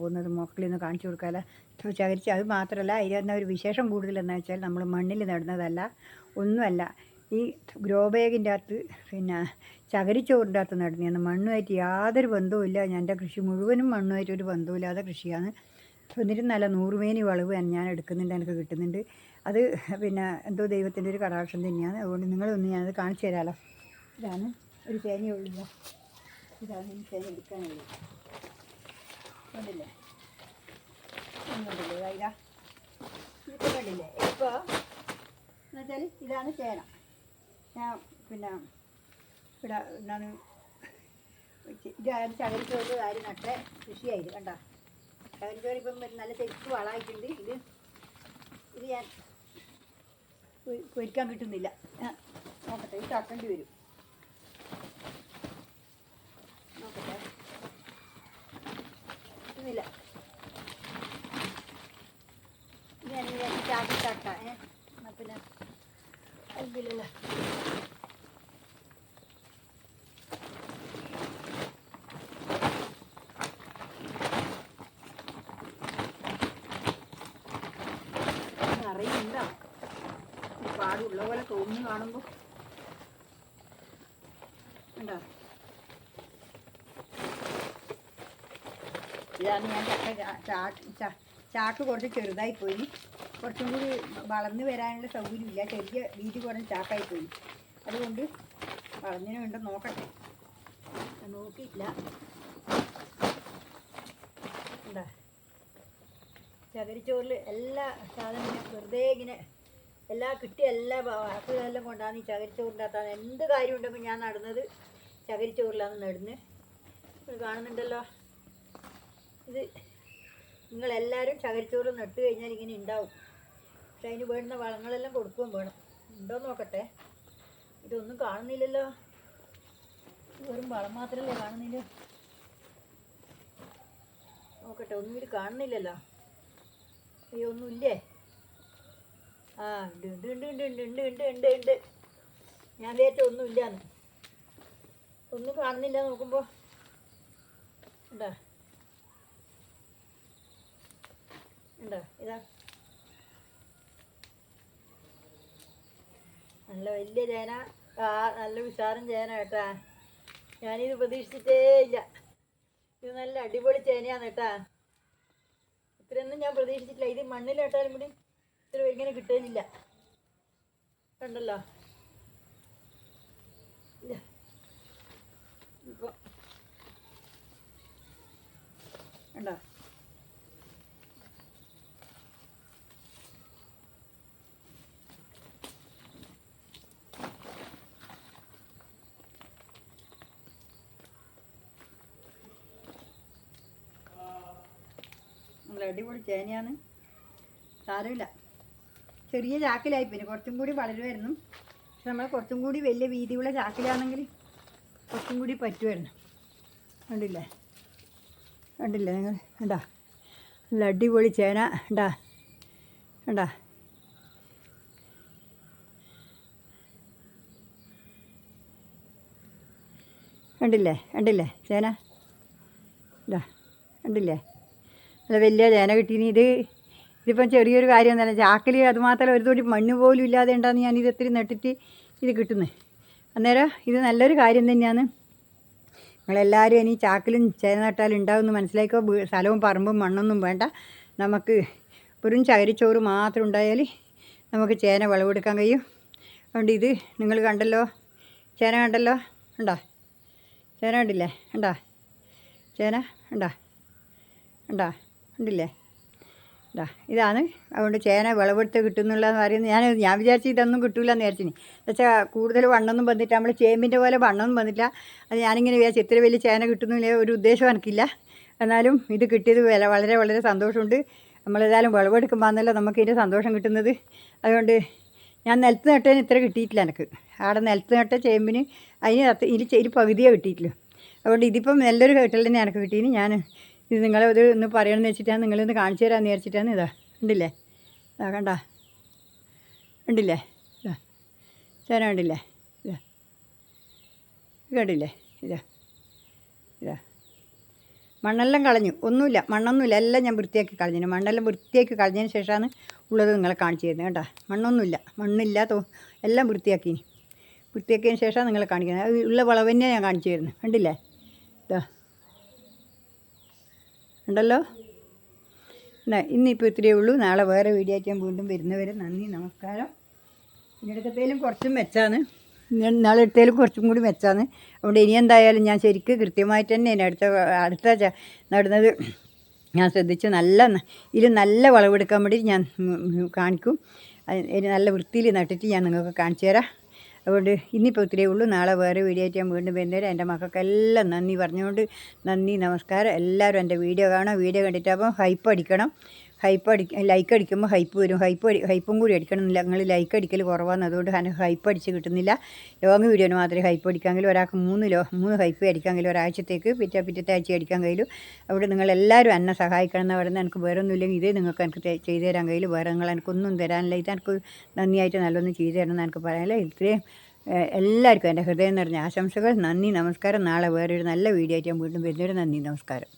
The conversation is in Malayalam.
പോകുന്നത് മോക്കളിൽ നിന്ന് കാണിച്ചു കൊടുക്കാതെ ശേഖരിച്ച് അത് മാത്രമല്ല അതിന് ഒരു വിശേഷം കൂടുതലെന്ന് വെച്ചാൽ നമ്മൾ മണ്ണിൽ നടുന്നതല്ല ഒന്നുമല്ല. ഈ ഗ്രോ ബാഗിന്റെ അകത്ത് പിന്നെ ചകരിച്ചോറിന്റെ അകത്ത് നടുന്നതാണ്. മണ്ണുമായിട്ട് യാതൊരു ബന്ധവുമില്ല. എന്റെ കൃഷി മുഴുവനും മണ്ണുമായിട്ട് ഒരു ബന്ധവുമില്ലാതെ കൃഷിയാണ്. എന്നിട്ടും നല്ല നൂറുമേനി വളവ് ഞാൻ എടുക്കുന്നുണ്ട് എനിക്ക് കിട്ടുന്നുണ്ട്. അത് പിന്നെ എന്തോ ദൈവത്തിന്റെ ഒരു കടാക്ഷം തന്നെയാണ്. അതുകൊണ്ട് നിങ്ങളൊന്ന് ഞാനത് കാണിച്ചു തരാമല്ലോ ഇതാണ് ഒരു തേങ്ങയുള്ളില്ല ഇതാണ് ഈ തേങ്ങ എടുക്കാനുള്ളത്. കണ്ടില്ലേ? ഒന്നുണ്ടല്ലേ വൈര ഇതിപ്പോൾ കണ്ടില്ലേ? ഇപ്പോൾ എന്നുവെച്ചാൽ ഇതാണ് ചേന. ഞാൻ പിന്നെ ഇവിടെ എന്താണ് ഇതാണ് ചകരിച്ചോറ് കാര്യം നട്ട കൃഷിയായത് കണ്ട? ചകരിച്ചോറ് ഇപ്പം നല്ല തെക്ക് വളമായിട്ടുണ്ട്. ഇത് ഇത് ഞാൻ പൊരിക്കാൻ കിട്ടുന്നില്ല. നോക്കട്ടെ ഇത് തട്ടേണ്ടി വരും നോക്കട്ടെ കിട്ടുന്നില്ല ഞാൻ ചാക്കി തട്ടാ ഏ എന്നാ പിന്നെ തോന്നുന്നു ഇതാണ് ഞാൻ ചാക്ക് ചാക്ക് കുറച്ച് ചെറുതായി പോയി. കുറച്ചും കൂടി വളർന്നു വരാനുള്ള സൗകര്യമില്ല. ചെറിയ വീതി കുറഞ്ഞ് ചാക്കായി പോയി. അതുകൊണ്ട് വളർന്നതിന് വേണ്ട നോക്കട്ടെ. നോക്കിയില്ല എന്താ? ചകരിച്ചോറിൽ എല്ലാ സാധനവും വെറുതെ ഇങ്ങനെ എല്ലാ കിട്ടിയ എല്ലാ വാക്കുകളെല്ലാം കൊണ്ടാണ് ഈ ചകരിച്ചോറിന്റെ എന്ത് കാര്യം ഉണ്ടെങ്കിൽ ഞാൻ നടുന്നത്? ചകരിച്ചോറിലാണ് നടുന്നത് ഇത് കാണുന്നുണ്ടല്ലോ. ഇത് നിങ്ങളെല്ലാവരും ചകരിച്ചോറ് നട്ടു കഴിഞ്ഞാൽ ഇങ്ങനെ ഉണ്ടാവും. പക്ഷെ അതിന് വേണ്ടുന്ന വളങ്ങളെല്ലാം കൊടുക്കുകയും വേണം? ഉണ്ടോ നോക്കട്ടെ. ഇതൊന്നും കാണുന്നില്ലല്ലോ. വെറും വളം മാത്രമല്ലേ കാണുന്നില്ല. നോക്കട്ടെ ഒന്നും ഇത് കാണുന്നില്ലല്ലോ. അയ്യോ ഒന്നുമില്ലേ? ആ ഉണ്ട് ഉണ്ട് ഉണ്ട് ഉണ്ട് ഉണ്ട് ഉണ്ട് ഉണ്ട് ഉണ്ട് ഉണ്ട്. ഞാൻ വിചാരിച്ച ഒന്നുമില്ലാന്ന്. ഒന്നും കാണുന്നില്ല നോക്കുമ്പോൾ ഉണ്ടോ? ഉണ്ടോ? ഇതാ. നല്ല വലിയ ചേന. ആ നല്ല ഉഷാറും ചേന കേട്ടാ. ഞാനിത് പ്രതീക്ഷിച്ചിട്ടേ ഇല്ല. ഇത് നല്ല അടിപൊളി ചേനയാണ് കേട്ടാ. ഇത്രയൊന്നും ഞാൻ പ്രതീക്ഷിച്ചിട്ടില്ല. ഇത് മണ്ണിലിട്ടാലും കൂടി ഇത്ര ഇങ്ങനെ കിട്ടുന്നില്ല. കണ്ടല്ലോ? നല്ല അടിപൊളി ചേനയാണ്. സാരമില്ല. ചെറിയ ചാക്കിലായി പിന്നെ കുറച്ചും കൂടി വളരുമായിരുന്നു. പക്ഷെ നമ്മൾ കുറച്ചും കൂടി വലിയ വീതിയുള്ള ചാക്കിലാണെങ്കിൽ കുറച്ചും കൂടി പറ്റുമായിരുന്നു. കണ്ടില്ലേ? കണ്ടില്ലേ? നിങ്ങൾ കണ്ടാ? നല്ല അടിപൊളി ചേന. ഉണ്ടാ കണ്ടാ? കണ്ടില്ലേ? കണ്ടില്ലേ? ചേന? ഇതാ കണ്ടില്ലേ? നല്ല വലിയ ചേന കിട്ടീനി. ഇത് ഇതിപ്പം ചെറിയൊരു കാര്യം തന്നെ. ചാക്കിൽ അതുമാത്രം ഒരു തൊടി മണ്ണ് പോലും ഇല്ലാതെ ഉണ്ടാന്ന് ഞാൻ ഇത് ഇത്തിരി നട്ടിട്ട് ഇത് കിട്ടുന്നത് അന്നേരം ഇത് നല്ലൊരു കാര്യം തന്നെയാണ്. നിങ്ങളെല്ലാവരും ഇനി ചാക്കിലും ചേന നട്ടാലും ഉണ്ടാവുമെന്ന് മനസ്സിലാക്കോ വീ- സ്ഥലവും പറമ്പും മണ്ണൊന്നും വേണ്ട. നമുക്ക് വെറും ചകരിച്ചോറ് മാത്രം ഉണ്ടായാൽ നമുക്ക് ചേന വിളവെടുക്കാൻ കഴിയും. അതുകൊണ്ട് ഇത് നിങ്ങൾ കണ്ടല്ലോ. ചേന കണ്ടല്ലോ? ഉണ്ടോ? ചേന കണ്ടില്ലേ? ഉണ്ടോ? ചേന? ഉണ്ടോ? ഉണ്ടോ? ഉണ്ടില്ലേ ഇതാ ഇതാണ്. അതുകൊണ്ട് ചേന വിളവെടുത്ത് കിട്ടുന്നുള്ളതെന്ന് പറയുന്നത് ഞാൻ ഞാൻ വിചാരിച്ചു ഇതൊന്നും കിട്ടില്ല എന്ന് വിചാരിച്ചിനി. എന്നുവെച്ചാൽ കൂടുതൽ വണ്ണൊന്നും വന്നിട്ട് നമ്മൾ ചേമ്പിന്റെ പോലെ വണ്ണൊന്നും വന്നില്ല അത് ഞാനിങ്ങനെ വിചാരിച്ചു ഇത്ര വലിയ ചേന കിട്ടുന്നില്ല ഒരു ഉദ്ദേശം എനിക്കില്ല. എന്നാലും ഇത് കിട്ടിയത് വില വളരെ വളരെ സന്തോഷമുണ്ട്. നമ്മളേതായാലും വിളവെടുക്കുമ്പോൾ നമുക്ക് ഇതിന്റെ സന്തോഷം കിട്ടുന്നത്. അതുകൊണ്ട് ഞാൻ നിലത്ത് നട്ടതിന് ഇത്ര കിട്ടിയിട്ടില്ല എനിക്ക്. അവിടെ നിലത്ത് നട്ട ചേമ്പിന് അതിന് ഇനി ഇനി പകുതിയേ കിട്ടിയിട്ടുള്ളൂ. അതുകൊണ്ട് ഇതിപ്പം നല്ലൊരു കേട്ടൽ തന്നെ എനിക്ക് കിട്ടീന് ഞാൻ ഇത് നിങ്ങൾ ഇത് ഒന്ന് പറയണമെന്ന് വെച്ചിട്ടാണ് നിങ്ങളിന്ന് കാണിച്ചു തരാമെന്ന് വിചാരിച്ചിട്ടാണ് ഇതാ. ഉണ്ടില്ലേ ഇതാ കണ്ട? ഉണ്ടില്ലേ ഇതാ. ചേരാൻ ഉണ്ടില്ലേ ഇതാ. കണ്ടില്ലേ? ഇതാ. ഇതാ. മണ്ണെല്ലാം കളഞ്ഞു. ഒന്നുമില്ല. മണ്ണൊന്നുമില്ല. എല്ലാം ഞാൻ വൃത്തിയാക്കി കളഞ്ഞു മണ്ണെല്ലാം വൃത്തിയാക്കി കളഞ്ഞതിന് ശേഷമാണ് ഉള്ളത് നിങ്ങളെ കാണിച്ചു തരുന്നത് കേട്ടോ മണ്ണൊന്നുമില്ല. മണ്ണില്ല തോ എല്ലാം വൃത്തിയാക്കി വൃത്തിയാക്കിയതിന് ശേഷമാണ് നിങ്ങളെ കാണിക്കുന്നത്. ഉള്ള വളവ് തന്നെയാണ് ഞാൻ കാണിച്ചു തരുന്നത്. കണ്ടില്ലേ? ഇതാ. ഉണ്ടല്ലോ? എന്നാ ഇന്നിപ്പോൾ ഇത്രയേ ഉള്ളൂ. നാളെ വേറെ വീഡിയോ ആയിട്ട് ഞാൻ വീണ്ടും വരുന്നവരെ നന്ദി നമസ്കാരം. ഇന്നെടുക്കത്തേലും കുറച്ചും മെച്ചാണ്. നാളെ എടുത്തേലും കുറച്ചും കൂടി മെച്ചാണ്. അതുകൊണ്ട് ഇനി എന്തായാലും ഞാൻ ശരിക്കും കൃത്യമായിട്ട് തന്നെ ഇനി അടുത്ത അടുത്ത നടുന്നത് ഞാൻ ശ്രദ്ധിച്ച് നല്ല ഇതിൽ നല്ല വളവെടുക്കാൻ വേണ്ടി ഞാൻ കാണിക്കും. നല്ല വൃത്തിയിൽ നട്ടിട്ട് ഞാൻ നിങ്ങൾക്ക് കാണിച്ചു തരാം അതുകൊണ്ട് ഇന്നിപ്പോൾ ഇത്രയേ ഉള്ളൂ. നാളെ വേറെ വീഡിയോ ആയിട്ട് ഞാൻ വീണ്ടും വരുന്നവരെ എന്റെ മക്കൾക്കെല്ലാം നന്ദി പറഞ്ഞുകൊണ്ട് നന്ദി നമസ്കാരം. എല്ലാവരും എന്റെ വീഡിയോ കാണാം വീഡിയോ കണ്ടിട്ടാകുമ്പോൾ ഹൈപ്പ് അടിക്കണം. ഹൈപ്പ് അടി ലൈക്ക് അടിക്കുമ്പോൾ ഹൈപ്പ് വരും. ഹൈപ്പ് അടി ഹൈപ്പും കൂടി അടിക്കണമെന്നില്ല നിങ്ങൾ ലൈക്ക് അടിക്കൽ കുറവാണ് അതുകൊണ്ട് ഹൈപ്പ് അടിച്ച് കിട്ടുന്നില്ല. ലോങ് വീഡിയോന് മാത്രമേ ഹൈപ്പ് അടിക്കാമെങ്കിൽ ഒരാൾക്ക് മൂന്ന് ലോ മൂന്ന് ഹൈപ്പ് അടിക്കാമെങ്കിൽ ഒരാഴ്ചത്തേക്ക് പിറ്റേ പിറ്റത്തെ ആഴ്ച അടിക്കാൻ കഴിയും അവിടെ നിങ്ങളെല്ലാവരും എന്നെ സഹായിക്കണം എന്ന് പറയുന്നത് എനിക്ക് വേറെ ഒന്നുമില്ലെങ്കിൽ ഇതേ നിങ്ങൾക്ക് എനിക്ക് ചെയ്തു തരാൻ കഴിയില്ല വേറെ നിങ്ങൾ എനിക്കൊന്നും തരാനില്ല. ഇത് എനിക്ക് നന്ദിയായിട്ട് നല്ലൊന്നും ചെയ്തു തരണം എന്ന് എനിക്ക് പറയാനില്ല. ഇത്രയും എല്ലാവർക്കും എന്റെ ഹൃദയം നിറഞ്ഞ ആശംസകൾ. നന്ദി നമസ്കാരം. നാളെ വേറൊരു നല്ല വീഡിയോ ആയിട്ട് ഞാൻ വീണ്ടും വരുന്നൊരു നന്ദി നമസ്കാരം.